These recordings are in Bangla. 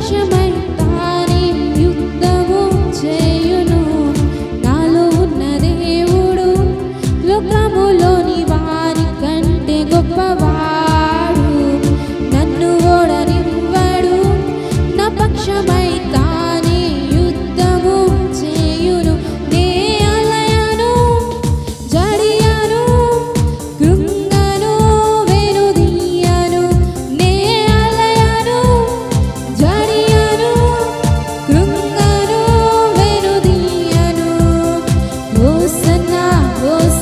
Shema.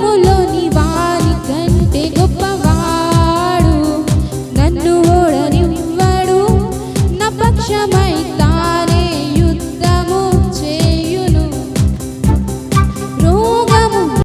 ভুলনি